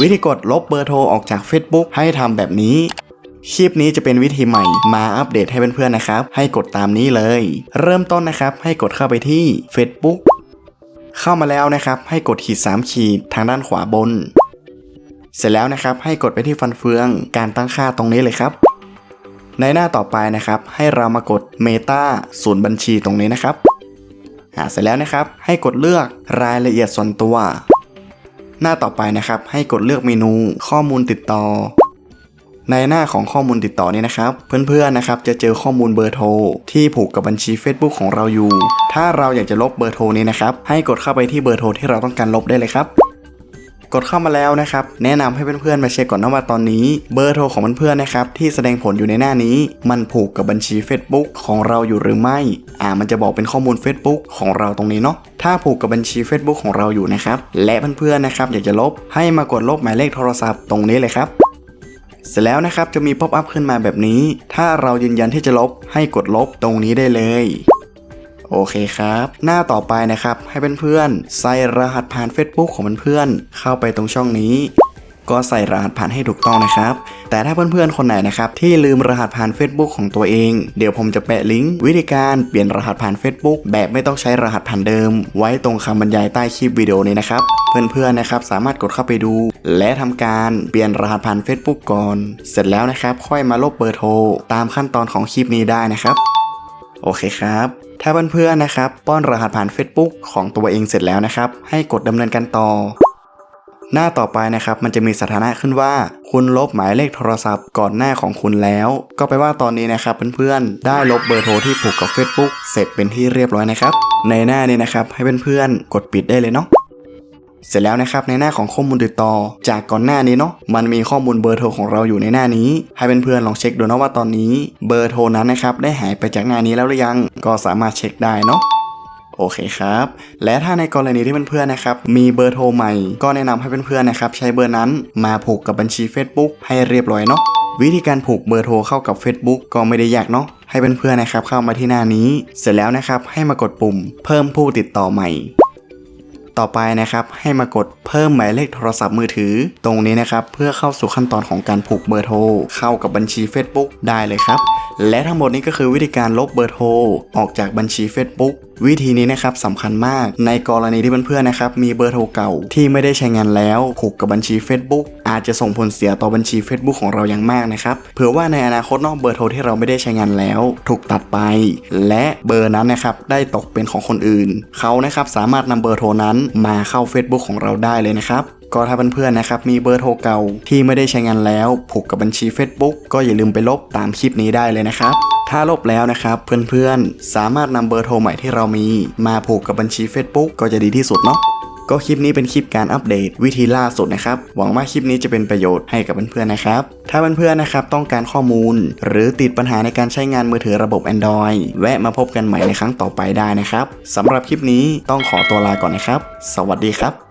วิธีกดลบเบอร์โทรออกจาก Facebook ให้ทำแบบนี้คลิปนี้จะเป็นวิธีใหม่มาอัปเดตให้เพื่อนๆนะครับ ให้กดตามนี้เลย เริ่มต้นนะครับ ให้กดเข้าไปที่ Facebook เข้ามาแล้วนะครับ ให้กดขีด 3 ขีดทางด้านขวาบน เสร็จแล้วนะครับ ให้กดไปที่ฟันเฟือง การตั้งค่าตรงนี้เลยครับ ในหน้าต่อไปนะครับ ให้เรามากด Meta ศูนย์บัญชีตรงนี้นะครับอ่าเสร็จแล้วนะครับ ให้กดเลือกรายละเอียดส่วนตัว หน้าต่อไปนะครับ ให้กดเลือกเมนูข้อมูลติดต่อ ในหน้าของข้อมูลติดต่อนี้นะครับ เพื่อนๆนะครับจะเจอข้อมูลเบอร์โทรที่ผูกกับบัญชี Facebook ของเราอยู่ ถ้าเราอยากจะลบเบอร์โทรนี้นะครับ ให้กดเข้าไปที่เบอร์โทรที่เราต้องการลบได้เลยครับกดเข้ามาแล้วนะครับ แนะนำให้เพื่อนๆมาเช็คก่อนนะว่าตอนนี้ เบอร์โทรของเพื่อนๆนะครับที่แสดงผลอยู่ในหน้านี้ มันผูกกับบัญชี Facebook ของเราอยู่หรือไม่ อ่ามันจะบอกเป็นข้อมูล Facebook ของเราตรงนี้เนาะ ถ้าผูกกับบัญชี Facebook ของเราอยู่นะครับ และเพื่อนๆนะครับอยากจะลบให้มากดลบหมายเลขโทรศัพท์ตรงนี้เลยครับเสร็จแล้วนะครับจะมีป๊อปอัพขึ้นมาแบบนี้ ถ้าเรายืนยันที่จะลบให้กดลบตรงนี้ได้เลย โอเคครับ หน้าต่อไปนะครับ ให้เพื่อนๆใส่รหัสผ่าน Facebook ของเพื่อนๆเข้าไปตรงช่องนี้ ก็ใส่รหัสผ่านให้ถูกต้องนะครับ แต่ถ้าเพื่อนๆคนไหนนะครับที่ลืมรหัสผ่าน Facebook ของตัวเอง เดี๋ยวผมจะแปะลิงก์วิธีการเปลี่ยนรหัสผ่าน Facebook แบบไม่ต้องใช้รหัสผ่านเดิม ไว้ตรงคำบรรยายใต้คลิปวิดีโอนี้นะครับ เพื่อนๆนะครับสามารถกดเข้าไปดู และทำการเปลี่ยนรหัสผ่าน Facebook ก่อน เสร็จแล้วนะครับ ค่อยมาลบเบอร์โทรตามขั้นตอนของคลิปนี้ได้นะครับ โอเคครับถ้าเพื่อนๆนะครับ ป้อนรหัสผ่าน Facebook ของตัวเองเสร็จแล้วนะครับ ให้กดดำเนินการต่อ หน้าต่อไปนะครับมันจะมีสถานะขึ้นว่า คุณลบหมายเลขโทรศัพท์ก่อนหน้าของคุณแล้ว ก็แปลว่าตอนนี้นะครับเพื่อนๆได้ลบเบอร์โทรที่ผูกกับ Facebook เสร็จเป็นที่เรียบร้อยนะครับ ในหน้านี้นะครับให้เพื่อนๆกดปิดได้เลยเนาะเสร็จแล้วนะครับในหน้าของข้อมูลติดต่อ จากก่อนหน้านี้เนาะมันมีข้อมูลเบอร์โทรของเราอยู่ในหน้านี้ ให้เพื่อนๆลองเช็คดูนะว่าตอนนี้ เบอร์โทรนั้นนะครับได้หายไปจากหน้านี้แล้วหรือยัง ก็สามารถเช็คได้เนาะ โอเคครับ และถ้าในกรณีที่เพื่อนๆนะครับมีเบอร์โทรใหม่ ก็แนะนำให้เพื่อนๆนะครับใช้เบอร์นั้นมาผูกกับบัญชี Facebook ให้เรียบร้อยเนาะวิธีการผูกเบอร์โทรเข้ากับ Facebook ก็ไม่ได้ยากเนาะให้เพื่อนๆนะครับเข้ามาที่หน้านี้ เสร็จแล้วนะครับให้มากดปุ่ม เพิ่มผู้ติดต่อใหม่ ต่อไปนะครับให้มากดเพิ่มหมายเลขโทรศัพท์มือถือ ตรงนี้นะครับเพื่อเข้าสู่ขั้นตอนของการผูกเบอร์โทรเข้ากับบัญชี Facebook ได้เลยครับ และทั้งหมดนี้ก็คือวิธีการลบเบอร์โทรออกจากบัญชี Facebook วิธีนี้นะครับสำคัญมากในกรณีที่เพื่อนๆนะครับมีเบอร์โทรเก่าที่ไม่ได้ใช้งานแล้วผูกกับบัญชี Facebook อาจจะส่งผลเสียต่อบัญชี Facebook ของเราอย่างมากนะครับเผื่อว่าในอนาคตนอกเบอร์โทรที่เราไม่ได้ใช้งานแล้ว ถูกตัดไป และเบอร์นั้นนะครับได้ตกเป็นของคนอื่น เขานะครับสามารถนำเบอร์โทรนั้นมาเข้า Facebook ของเราได้เลยนะครับ ก็ถ้าเพื่อนๆนะครับมีเบอร์โทรเก่าที่ไม่ได้ใช้งานแล้ว ผูกกับบัญชี Facebook ก็อย่าลืมไปลบตามคลิปนี้ได้เลยนะครับ ถ้าลบแล้วนะครับเพื่อนๆ สามารถนำเบอร์โทรใหม่ที่เรามีมาผูกกับบัญชี Facebook ก็จะดีที่สุดเนาะก็คลิปนี้เป็นคลิปการอัปเดตวิธีล่าสุดนะครับ หวังว่าคลิปนี้จะเป็นประโยชน์ให้กับเพื่อนๆนะครับ ถ้าเพื่อนๆนะครับต้องการข้อมูล หรือติดปัญหาในการใช้งานมือถือระบบ Android แวะมาพบกันใหม่ในครั้งต่อไปได้นะครับสำหรับคลิปนี้ต้องขอตัวลาก่อนนะครับ สวัสดีครับ